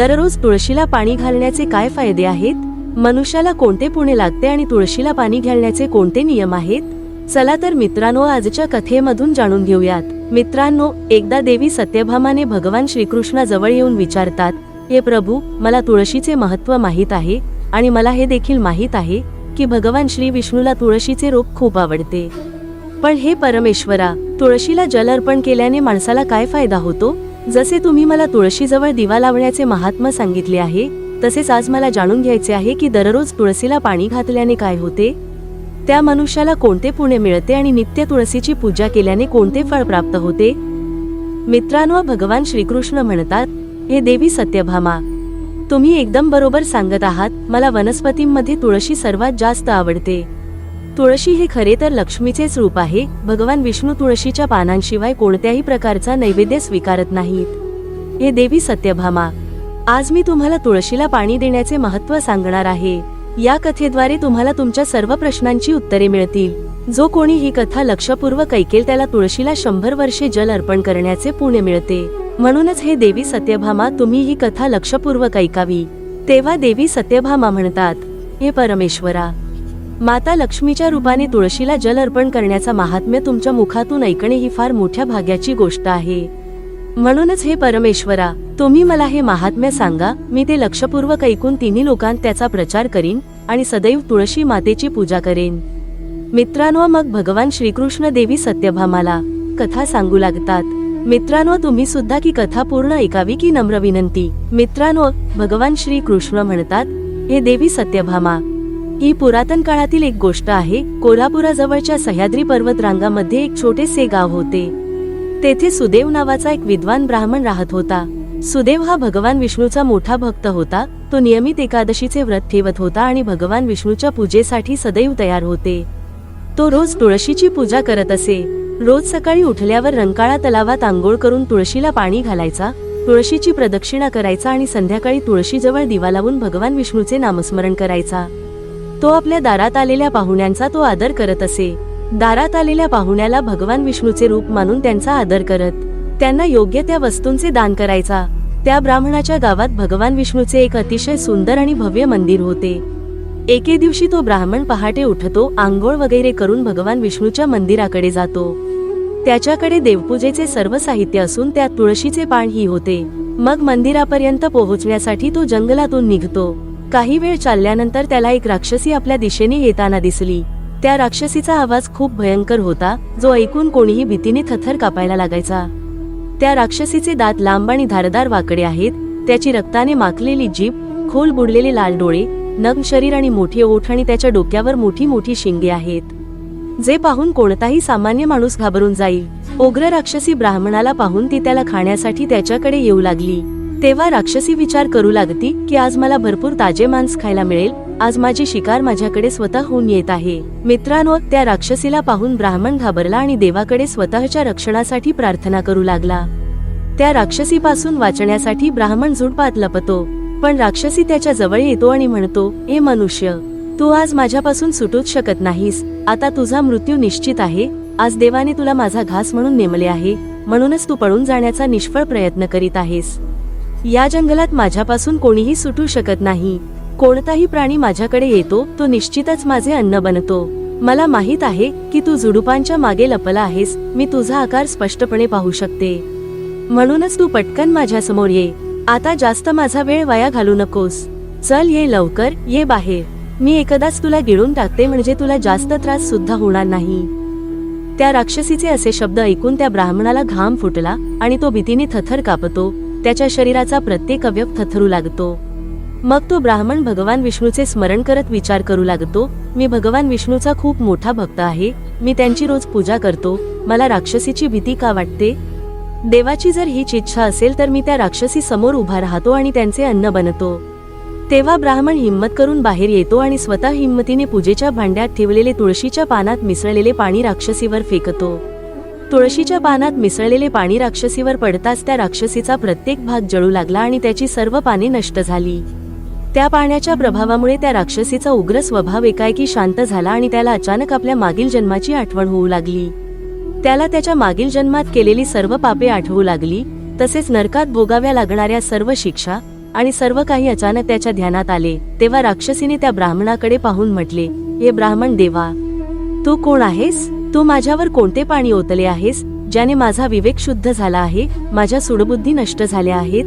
दररोज तुळशीला पाणी घालण्याचे काय फायदे आहेत? मनुष्याला कोणते पुणे लागते आणि तुळशीला पाणी घालण्याचे कोणते नियम आहेत? चला तर मित्रांनो आजच्या कथेमधून जाणून घेऊयात. मित्रांनो एकदा देवी सत्यभामाने भगवान श्रीकृष्णाजवळ येऊन विचारतात हे प्रभू मला तुळशीचे महत्त्व माहीत आहे आणि मला हे देखील माहीत आहे की भगवान श्री विष्णूला तुळशीचे रोप खूप आवडते. पण हे परमेश्वरा तुळशीला जल अर्पण केल्याने माणसाला काय फायदा होतो? जसे तुम्ही मला तुळशीजवळ दिवा लावण्याचे महात्म सांगितले आहे तसेच आज मला जाणून घ्यायचे आहे की दररोज तुळशीला पाणी घातल्याने काय होते? त्या मनुष्याला कोणते पुणे मिळते आणि नित्य तुळशीची पूजा केल्याने कोणते फळ प्राप्त होते? मित्रांनो भगवान श्रीकृष्ण म्हणतात हे देवी सत्यभामा तुम्ही एकदम बरोबर सांगत आहात मला वनस्पतींमध्ये तुळशी सर्वात जास्त आवडते. तुळशी हे खरे तर लक्ष्मीचेच रूप आहे. भगवान विष्णू तुळशीच्या पानांशिवाय कोणत्याही प्रकारचा नैवेद्य स्वीकारत नाहीत. हे देवी सत्यभामा आज मी तुम्हाला तुळशीला पाणी देण्याचे महत्त्व सांगणार आहे. या कथेद्वारे तुम्हाला तुमच्या सर्व प्रश्नांची उत्तरे मिळतील. जो कोणी ही कथा लक्षपूर्वक ऐकेल त्याला तुळशीला शंभर वर्षे जल अर्पण करण्याचे पुण्य मिळते. म्हणूनच हे देवी सत्यभामा तुम्ही ही कथा लक्षपूर्वक ऐकावी. तेव्हा देवी सत्यभामा म्हणतात हे परमेश्वरा माता लक्ष्मीच्या रूपाने तुळशीला जल अर्पण करण्याचा महात्म्य तुमच्या मुखातून ऐकणे ही फार मोठ्या भाग्याची गोष्ट आहे. म्हणूनच हे परमेश्वरा तुम्ही मला हे महात्म्य सांगा मी ते लक्षपूर्वक ऐकून तिन्ही लोकांत त्याचा प्रचार करीन आणि सदैव तुळशी मातेची पूजा करेन. मित्रांनो मग भगवान श्रीकृष्ण देवी सत्यभामाला कथा सांगू लागतात. मित्रांनो तुम्ही सुद्धा की कथा पूर्ण ऐकावी की नम्र विनंती? मित्रांनो भगवान श्री कृष्ण म्हणतात हे देवी सत्यभामा ही पुरातन काळातील एक गोष्ट आहे. कोल्हापुराजवळच्या सह्याद्री पर्वत रांगामध्ये एक छोटेसे गाव होते. तेथे सुदेव नावाचा एक विद्वान ब्राह्मण राहत होता. सुदेव हा भगवान विष्णूचा मोठा भक्त होता. तो नियमित एकादशीचे व्रत ठेवत होता आणि भगवान विष्णूच्या पूजेसाठी सदैव तयार होते. तो रोज तुळशीची पूजा करत असे. रोज सकाळी उठल्यावर रंकाळा तलावात आंघोळ करून तुळशीला पाणी घालायचा तुळशीची प्रदक्षिणा करायचा आणि संध्याकाळी तुळशीजवळ दिवा लावून भगवान विष्णूचे नामस्मरण करायचा. तो आपल्या दारात आलेल्या पाहुण्यांचा तो आदर करत असे. दारात आलेल्या पाहुण्याला भगवान विष्णूचे रूप मानून त्यांचा आदर करत. त्यांना योग्य त्या वस्तूंचे दान करायचा. त्या ब्राह्मणाच्या गावात भगवान विष्णूचे एक अतिशय सुंदर आणि भव्य मंदिर होते. एके दिवशी तो ब्राह्मण पहाटे उठतो आंघोळ वगैरे करून भगवान विष्णूच्या मंदिराकडे जातो. त्याच्याकडे देवपूजेचे सर्व साहित्य असून त्यात तुळशीचे पान ही होते. मग मंदिरापर्यंत पोहोचण्यासाठी तो जंगलातून निघतो. काही वेळ चालल्यानंतर त्याला एक राक्षसी आपल्या दिशेने येताना दिसली. त्या राक्षसीचा आवाज खूप भयंकर होता जो ऐकून कोणीही भीतीने थथर कापायला लागायचा. त्या राक्षसीचे दात लांब आणि धारदार वाकडे आहेत त्याची रक्ताने माखलेली जीभ खोल बुडलेले लाल डोळे नग्न शरीर आणि मोठे ओठ आणि त्याच्या डोक्यावर मोठी मोठी शिंगे आहेत. जे पाहून कोणताही सामान्य माणूस घाबरून जाईल. ओग्र राक्षसी ब्राह्मणाला पाहून ती त्याला खाण्यासाठी त्याच्याकडे येऊ लागली. तेव्हा राक्षसी विचार करू लागती की आज मला भरपूर ताजे मांस खायला मिळेल. आज माझी शिकार माझ्याकडे स्वतःहून येत आहे. मित्रांनो त्या राक्षसीला पाहून ब्राह्मण घाबरला आणि देवाकडे स्वतःच्या रक्षणासाठी प्रार्थना करू लागला. त्या राक्षसीपासून वाचण्यासाठी ब्राह्मण झुडपात लपतो. पण राक्षसी त्याच्याजवळ येतो आणि म्हणतो हे मनुष्य तू आज माझ्यापासून सुटूच शकत नाहीस. आता तुझा मृत्यू निश्चित आहे. आज देवाने तुला माझा घास म्हणून नेमले आहे. म्हणूनच तू पळून जाण्याचा निष्फळ प्रयत्न करीत आहेस. या जंगलात माझ्यापासून कोणीही सुटू शकत नाही. कोणताही प्राणी माझ्याकडे येतो तो निश्चितच माझे अन्न बनतो. मला माहीत आहे की तू झुडुपांच्या मागे लपला आहेस मी तुझा आकार स्पष्टपणे पाहू शकते. म्हणूनच तू पटकन माझ्यासमोर ये. आता जास्त माझा वेळ वाया घालू नकोस. चल ये लवकर ये बाहेर. मी एकदाच तुला गिळून टाकते म्हणजे तुला जास्त त्रास सुद्धा होणार नाही. त्या राक्षसीचे असे शब्द ऐकून त्या ब्राह्मणाला घाम फुटला आणि तो भीतीने थथर कापतो. त्याच्या शरीराचा प्रत्येक अवयव थथरू लागतो. मग तो ब्राह्मण भगवान विष्णूचे स्मरण करत विचार करू लागतो मी भगवान विष्णूचा खूप मोठा भक्त आहे मी त्यांची रोज पूजा करतो मला राक्षसीची भीती का वाटते? देवाची जर हीच इच्छा असेल तर मी त्या राक्षसी समोर उभा राहतो आणि त्यांचे अन्न बनतो. तेव्हा ब्राह्मण हिंमत करून बाहेर येतो आणि स्वतः हिंमतीने पूजेच्या भांड्यात ठेवलेले तुळशीच्या पानात मिसळलेले पाणी राक्षसीवर फेकतो. तुळशीच्या पानात मिसळलेले पाणी राक्षसीवर पडताच त्या राक्षसीचा प्रत्येक भाग जळू लागला आणि त्याची सर्व पाने नष्ट झाली. त्या पाण्याच्या प्रभावामुळे त्या राक्षसीचा उग्र स्वभाव एकाएकी शांत झाला आणि त्याला अचानक आपल्या मागील जन्माची आठवण होऊ लागली. त्याला त्याच्या मागील जन्मात केलेली सर्व पापे आठवू लागली तसेच नरकात भोगाव्या लागणाऱ्या सर्व शिक्षा आणि सर्व काही अचानक त्याच्या ध्यानात आले तेव्हा राक्षसीने त्या ब्राह्मणाकडे पाहून म्हटले हे ब्राह्मण देवा तू कोण आहेस? तू माझ्यावर कोणते पाणी ओतले आहेस ज्याने माझा विवेक शुद्ध झाला आहे माझ्या सुडबुद्धी नष्ट झाल्या आहेत?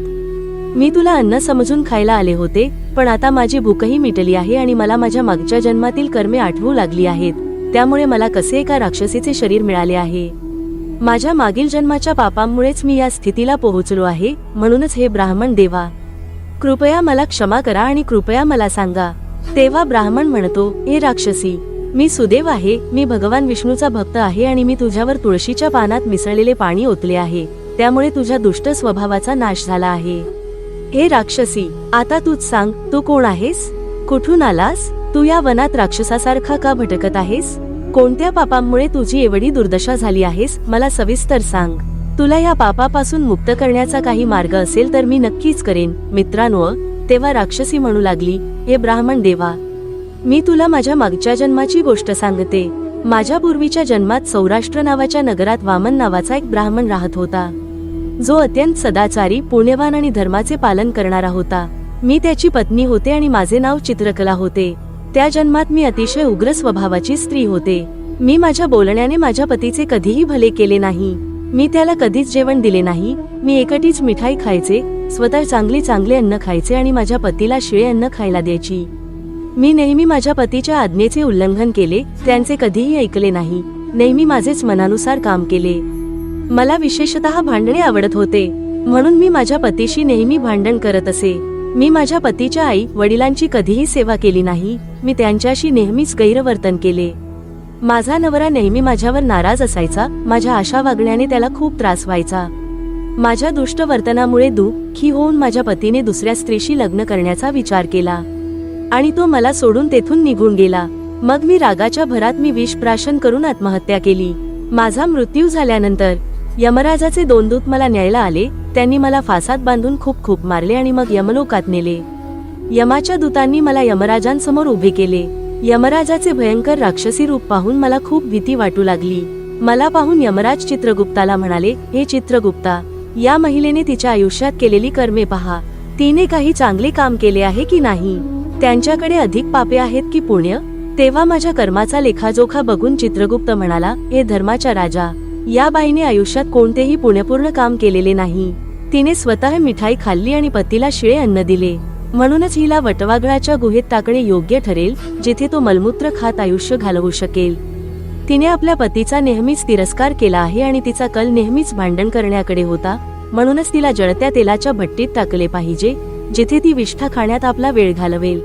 मी तुला अन्न समजून खायला आले होते पण आता माझी भूकही मिटली आहे आणि मला माझ्या मागच्या जन्मातील कर्मे आठवू लागली आहेत त्यामुळे मला कसे एका राक्षसीचे शरीर मिळाले आहे? माझ्या मागील जन्माच्या पापांमुळेच मी या स्थितीला पोहोचलो आहे म्हणूनच हे ब्राह्मण देवा. कृपया मला क्षमा करा आणि कृपया मला सांगा. तेव्हा ब्राह्मण म्हणतो ए राक्षसी मी सुदेव आहे मी भगवान विष्णूचा भक्त आहे आणि मी तुझ्यावर तुळशीच्या पानात मिसळलेले पाणी ओतले आहे. त्यामुळे तुझ्या दुष्ट स्वभावाचा नाश झाला आहे. हे राक्षसी आता तूच सांग तू कोण आहेस? कुठून आलास? तू या वनात राक्षसासारखा का भटकत आहेस? कोणत्या पापांमुळे तुझी एवढी दुर्दशा झाली आहेस? मला सविस्तर सांग. तुला या पापापासून मुक्त करण्याचा काही मार्ग असेल तर मी नक्कीच करेन. मित्रांनो तेव्हा राक्षसी म्हणू लागली हे ब्राह्मण देवा मी तुला माझ्या मागच्या जन्माची गोष्ट सांगते. माझ्या पूर्वीच्या जन्मात सौराष्ट्र नावाच्या नगरात वामन नावाचा एक ब्राह्मण राहत होता. जो अत्यंत सदाचारी पुण्यवान आणि धर्माचे पालन करणारा होता. मी त्याची पत्नी होते आणि माझे नाव चित्रकला होते. त्या जन्मात मी अतिशय उग्र स्वभावाची स्त्री होते. मी माझ्या बोलण्याने माझ्या पतीचे कधीही भले केले नाही. मी त्याला कधीच जेवण दिले नाही. मी एकटीच मिठाई खायचे स्वतः चांगले चांगले अन्न खायचे आणि माझ्या पतीला शिळे अन्न खायला द्यायची. मी नेहमी माझ्या पतीच्या आज्ञेचे उल्लंघन केले त्यांचे कधीही ऐकले नाही. नेहमी माझेच मनानुसार काम केले. मला विशेषतः भांडणे आवडत होते. म्हणून मी माझ्या पतीशी नेहमी भांडण करत असे. मी माझ्या पतीच्या आई वडिलांची कधीही सेवा केली नाही. मी त्यांच्याशी नेहमीच गैरवर्तन केले. माझा नवरा नेहमी माझ्यावर नाराज असायचा. माझ्या आशा वागण्याने त्याला खूप त्रास व्हायचा. माझ्या दुष्ट वर्तनामुळे दुःखी होऊन माझ्या पतीने दुसऱ्या स्त्रीशी लग्न करण्याचा विचार केला. आणि तो मला सोडून तेथून निघून गेला. मग मी रागाच्या भरात मी विष प्राशन करून आत्महत्या केली. माझा मृत्यू झाल्यानंतर यमराजाचे दोन दूत मला न्यायला आले. त्यांनी मला फासात बांधून खूप खूप मारले आणि मग यमलोकात नेले. यमाच्या दूतांनी मला यमराजांसमोर उभे केले. यमराजाचे भयंकर राक्षसी रूप पाहून मला खूप भीती वाटू लागली. मला पाहून यमराज चित्रगुप्ताला म्हणाले हे चित्रगुप्ता या महिलेने तिच्या आयुष्यात केलेली कर्मे पहा. तिने काही चांगले काम केले आहे की नाही? त्यांच्याकडे अधिक पापे आहेत की पुण्य? तेव्हा माझ्या कर्माचा लेखाजोखा बघून चित्रगुप्त म्हणाला हे धर्माच्या राजा या बाईने आयुष्यात कोणतेही पुण्यपूर्ण काम केलेले नाही. तिने स्वतः मिठाई खाल्ली आणि पतीला शिळे अन्न दिले. म्हणूनच हिला वटवागळाच्या गुहेत टाकणे योग्य ठरेल जिथे तो मलमूत्र खात आयुष्य घालवू शकेल. तिने आपल्या पतीचा नेहमीच तिरस्कार केला आहे आणि तिचा कल नेहमीच भांडण करण्याकडे होता. म्हणूनच तिला जळत्या तेलाच्या भट्टीत टाकले पाहिजे जिथे ती विष्ठा खाण्यात आपला वेळ घालवेल.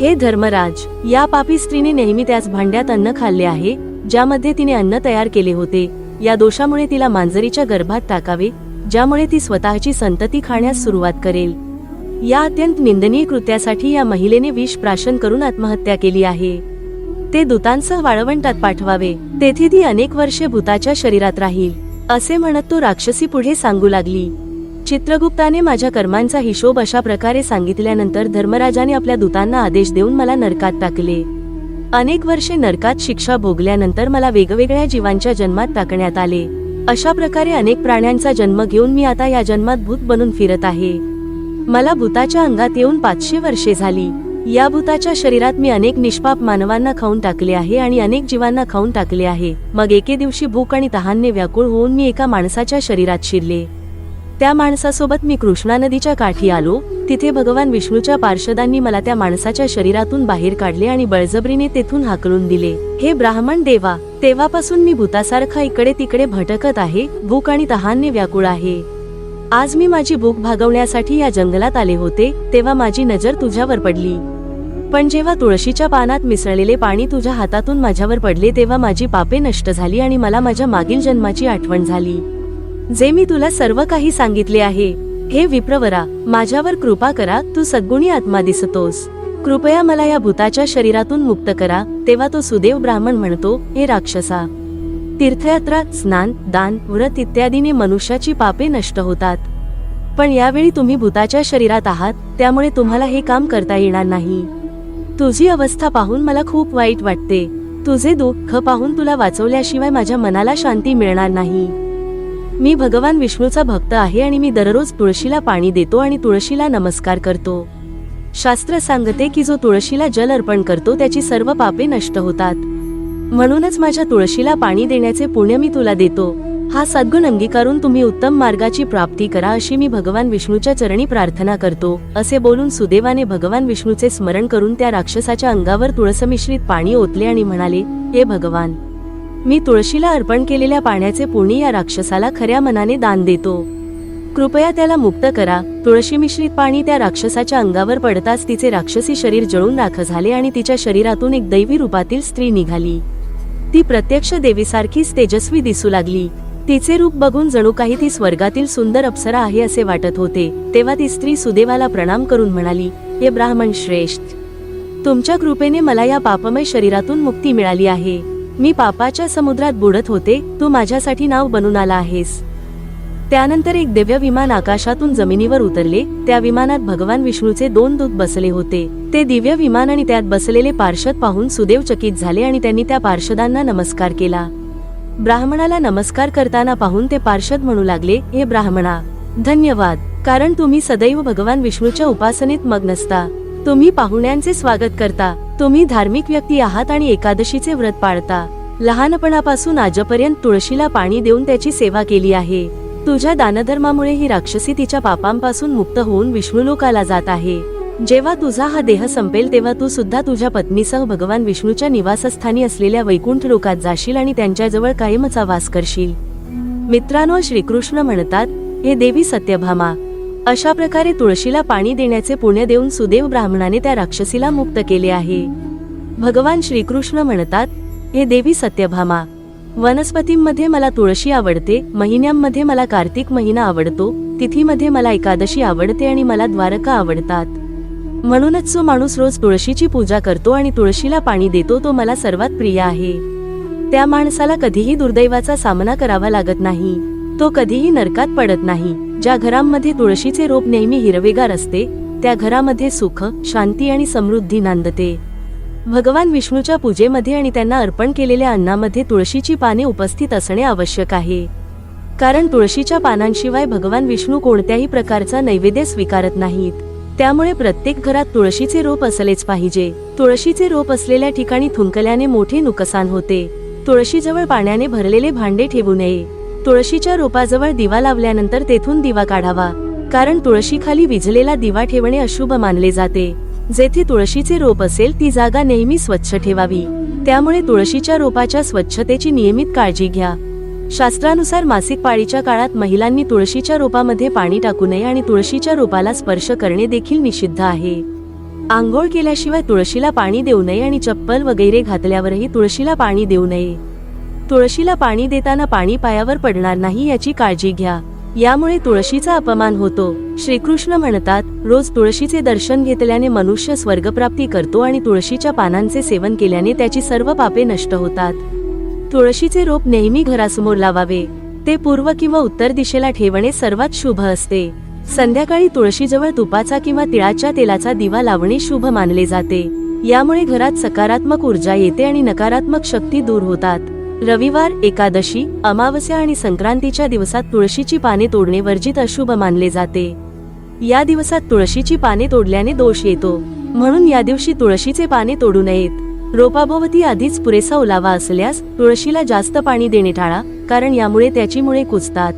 हे धर्मराज या पापी स्त्रीने नेहमी त्याच भांड्यात अन्न खाल्ले आहे ज्यामध्ये तिने अन्न तयार केले होते. या दोषामुळे तिला मांजरीच्या गर्भात टाकावे ज्यामुळे ती स्वतःची संतती खाण्यास सुरुवात करेल. या अत्यंत निंदनीय कृत्यासाठी या महिलेने विष प्राशन करून आत्महत्या केली आहे. ते दूतांसह वाळवंटात पाठवावे तेथे ती अनेक वर्षे भूताच्या शरीरात राहील असे म्हणत तो राक्षसी पुढे सांगू लागली. चित्रगुप्ताने माझ्या कर्मांचा हिशोब अशा प्रकारे सांगितल्यानंतर धर्मराजाने आपल्या दूतांना आदेश देऊन मला नरकात टाकले. अनेक वर्षे नरकात शिक्षा भोगल्यानंतर मला वेगवेगळ्या जीवांच्या जन्मात टाकण्यात आले. अशा प्रकारे अनेक प्राण्यांचा जन्म घेऊन मी आता या जन्मात भूत बनून फिरत आहे. मला भूताच्या अंगात येऊन पाचशे वर्षे झाली. या भूताच्या शरीरात मी अनेक निष्पाप मानवांना खाऊन टाकले आहे आणि अनेक जीवांना खाऊन टाकले आहे. मग एके दिवशी भूक आणि तहानने व्याकुळ होऊन मी एका माणसाच्या शरीरात शिरले. त्या माणसासोबत मी कृष्णा नदीच्या काठी आलो. तिथे भगवान विष्णूच्या पार्षदांनी मला त्या माणसाच्या शरीरातून बाहेर काढले आणि बळजबरीने तेथून हाकलून दिले. हे ब्राह्मण देवा तेव्हापासून मी भूतासारखा इकडे तिकडे भटकत आहे. भूक आणि तहानने व्याकुळ आहे. आज मी माझी भूक भागवण्यासाठी या जंगलात आले होते तेव्हा माझी नजर तुझ्यावर पडली. पण जेव्हा तुळशीच्या पानात मिसळलेले पाणी तुझ्या हातातून माझ्यावर पडले तेव्हा माझी पापे नष्ट झाली आणि मला माझ्या मागील जन्माची आठवण झाली. जे मी तुला सर्व काही सांगितले आहे. हे विप्रवरा माझ्यावर कृपा करा तू सद्गुणी आत्मा दिसतोस. कृपया मला या भूताच्या शरीरातून मुक्त करा तेव्हा तो सुदेव ब्राह्मण म्हणतो हे राक्षसा तीर्थयात्रा स्नान दान व्रत इत्यादीने मनुष्याची पापे नष्ट होतात. पण यावेळी तुम्ही भूताच्या शरीरात आहात त्यामुळे तुम्हाला हे काम करता येणार नाही. तुझी अवस्था पाहून मला खूप वाईट वाटते. तुझे दुःख पाहून तुला वाचवल्याशिवाय माझ्या मनाला शांती मिळणार नाही. मी भगवान विष्णूचा भक्त आहे आणि मी दररोज तुळशीला पाणी देतो आणि तुळशीला नमस्कार करतो. शास्त्र सांगते की जो तुळशीला जल अर्पण करतो त्याची सर्व पापे नष्ट होतात. म्हणूनच माझ्या तुळशीला पाणी देण्याचे पुण्य मी तुला देतो. हा सद्गुण अंगीकारून तुम्ही उत्तम मार्गाची प्राप्ती करा अशी मी भगवान विष्णूच्या चरणी प्रार्थना करतो. असे बोलून सुदैवाने भगवान विष्णूचे स्मरण करून त्या राक्षसाच्या अंगावर तुळस मिश्रित पाणी ओतले आणि म्हणाले हे भगवान मी तुळशीला अर्पण केलेल्या पाण्याचे पुणे या राक्षसाला खऱ्या मनाने दान देतो. कृपया त्याला मुक्त करा. तुळशी मिश्रित पाणी त्या राक्षसाच्या अंगावर पडताच तिचे राक्षसी शरीर जळून राख झाले आणि तिच्या शरीरातून एक दैवी रूपातील स्त्री निघाली. ती प्रत्यक्ष देवीसारखीच तेजस्वी दिसू लागली. तिचे रूप बघून जणू काही ती स्वर्गातील सुंदर अप्सरा आहे असे वाटत होते. तेव्हा ती स्त्री सुदेवाला प्रणाम करून म्हणाली हे ब्राह्मण श्रेष्ठ तुमच्या कृपेने मला या पापमय शरीरातून मुक्ती मिळाली आहे. मी पापाच्या समुद्रात बुडत होते तू माझ्यासाठी नाव बनून आला आहेस. त्यानंतर एक दिव्य विमान आकाशातून जमिनीवर उतरले त्या विमानात भगवान विष्णूचे दोन दूत बसले होते. ते दिव्य विमान आणि त्यात बसलेले पार्षद पाहून सुदेव चकित झाले आणि त्यांनी त्या पार्षदांना नमस्कार केला. ब्राह्मणाला नमस्कार करताना पाहून ते पार्षद म्हणू लागले हे ब्राह्मणा धन्यवाद कारण तुम्ही सदैव भगवान विष्णूच्या उपासनेत मग्न असता. तुम्ही पाहुण्यांचे स्वागत करता. तुम्ही धार्मिक व्यक्ती आहात आणि एकादशीचे व्रत पाळता. लहानपणापासून आजपर्यंत तुळशीला पाणी देऊन त्याची सेवा केली आहे. तुझ्या दानधर्मामुळे ही राक्षसी तिच्या पापांपासून मुक्त होऊन विष्णुलोकाला जात आहे. जेव्हा तुझा हा देह संपेल तेव्हा तू सुद्धा तुझ्या पत्नीसह भगवान विष्णूच्या निवासस्थानी असलेल्या वैकुंठ लोकात जाशील आणि त्यांच्याजवळ कायमचा वास करशील. मित्रांनो श्रीकृष्ण म्हणतात हे देवी सत्यभामा अशा प्रकारे तुळशीला पाणी देण्याचे पुण्य देऊन सुदेव ब्राह्मणाने त्या राक्षसीला मुक्त केले आहे. भगवान श्रीकृष्ण म्हणतात हे देवी सत्यभामा वनस्पतींमध्ये मला तुळशी आवडते महिन्यांमध्ये मला कार्तिक महिना आवडतो तिथीमध्ये मला एकादशी आवडते आणि मला द्वारका आवडतात. म्हणूनच जो माणूस रोज तुळशीची पूजा करतो आणि तुळशीला पाणी देतो तो मला सर्वात प्रिय आहे. त्या माणसाला कधीही दुर्दैवाचा सामना करावा लागत नाही. तो कधीही नरकात पडत नाही. ज्या घरांमध्ये तुळशीचे रोप नेहमी हिरवेगार असते त्या घरामध्ये सुख शांती आणि समृद्धी नांदते. भगवान विष्णूच्या पूजेमध्ये आणि त्यांना अर्पण केलेल्या अन्नामध्ये तुळशीची पाने उपस्थित असणे आवश्यक आहे. कारण तुळशीच्या पानांशिवाय भगवान विष्णू कोणत्याही प्रकारचा नैवेद्य स्वीकारत नाहीत. त्यामुळे प्रत्येक घरात तुळशीचे रोप असलेच पाहिजे. तुळशीचे रोप असलेल्या ठिकाणी थुंकल्याने मोठे नुकसान होते. तुळशीजवळ पाण्याने भरलेले भांडे ठेवू नये. तुळशीच्या रोपाजवळ दिवा लावल्यानंतर तेथून दिवा काढावा. कारण तुळशीखाली विझलेला दिवा ठेवणे अशुभ मानले जाते. जेथे तुळशीचे रोप असेल ती जागा नेहमी स्वच्छ ठेवावी. त्यामुळे तुळशीच्या रोपाच्या स्वच्छतेची नियमित काळजी घ्या. शास्त्रानुसार मासिक पाळीच्या काळात महिलांनी तुळशीच्या रोपामध्ये पाणी टाकू नये आणि तुळशीच्या रोपाला स्पर्श करणे देखील निषिद्ध आहे. आंघोळ केल्याशिवाय तुळशीला पाणी देऊ नये आणि चप्पल वगैरे घातल्यावरही तुळशीला पाणी देऊ नये. तुळशीला पाणी देताना पाणी पायावर पडणार नाही याची काळजी घ्या. यामुळे तुळशीचा अपमान होतो. श्रीकृष्ण म्हणतात रोज तुळशीचे दर्शन घेतल्याने मनुष्य स्वर्गप्राप्ती करतो आणि तुळशीच्या पानांचे सेवन केल्याने त्याची सर्व पापे नष्ट होतात. तुळशीचे रोप नेहमी घरासमोर लावावे. ते पूर्व किंवा उत्तर दिशेला ठेवणे सर्वात शुभ असते. संध्याकाळी तुळशीजवळ तुपाचा किंवा तिळाच्या तेलाचा दिवा लावणे शुभ मानले जाते. यामुळे घरात सकारात्मक ऊर्जा येते आणि नकारात्मक शक्ती दूर होतात. रविवार एकादशी अमावस्या आणि संक्रांतीच्या दिवसात तुळशीची पाने तोडणे वर्जित अशुभ मानले जाते. या दिवसात तुळशीची पाने तोडल्याने दोष येतो. म्हणून या दिवशी तुळशीचे पाने तोडू नयेत. रोपाभोवती आधीच पुरेसा ओलावा असल्यास तुळशीला जास्त पाणी देणे टाळा कारण यामुळे त्याची मुळे कुचतात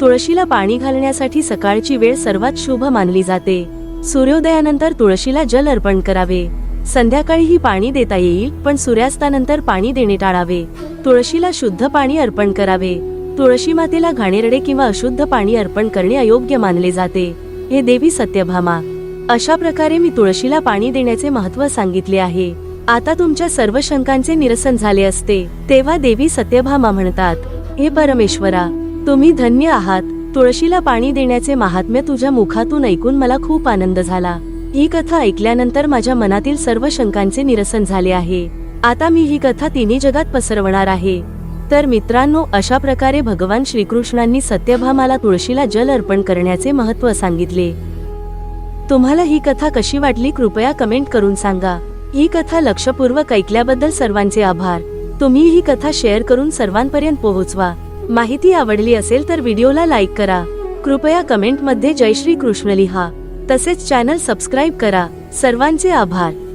तुळशीला पाणी घालण्यासाठी सकाळची वेळ सर्वात शुभ मानली जाते. सूर्योदयानंतर तुळशीला जल अर्पण करावे. संध्याकाळीही पाणी देता येईल पण सूर्यास्तानंतर पाणी देणे टाळावे. तुळशीला शुद्ध पाणी अर्पण करावे. तुळशी मातेला घाणेरडे किंवा अशुद्ध पाणी अर्पण करणे अयोग्य मानले जाते. हे देवी सत्यभामा. अशा प्रकारे मी तुळशीला पाणी देण्याचे महत्त्व सांगितले आहे. आता तुमच्या सर्व शंकांचे निरसन झाले असते. तेव्हा देवी सत्यभामा म्हणतात हे परमेश्वरा तुम्ही धन्य आहात. तुळशीला पाणी देण्याचे महात्म्य तुझ्या मुखातून ऐकून मला खूप आनंद झाला. ही कथा ऐकल्यानंतर माझ्या मनातील सर्व शंकांचे निरसन झाले आहे. आता मी ही कथा तिन्ही जगात पसरवणार आहे. तर मित्रांनो अशा प्रकारे भगवान श्रीकृष्णांनी सत्यभामाला तुळशीला जल अर्पण करण्याचे महत्त्व सांगितले. तुम्हाला ही कथा कशी वाटली कृपया कमेंट करून सांगा. ही कथा लक्षपूर्वक ऐकल्याबद्दल सर्वांचे आभार. तुम्ही ही कथा शेअर करून सर्वांपर्यंत पोहोचवा. माहिती आवडली असेल तर व्हिडिओला लाईक करा. कृपया कमेंटमध्ये जय श्री कृष्ण लिहा. तसेच चॅनल सबस्क्राईब करा. सर्वांचे आभार.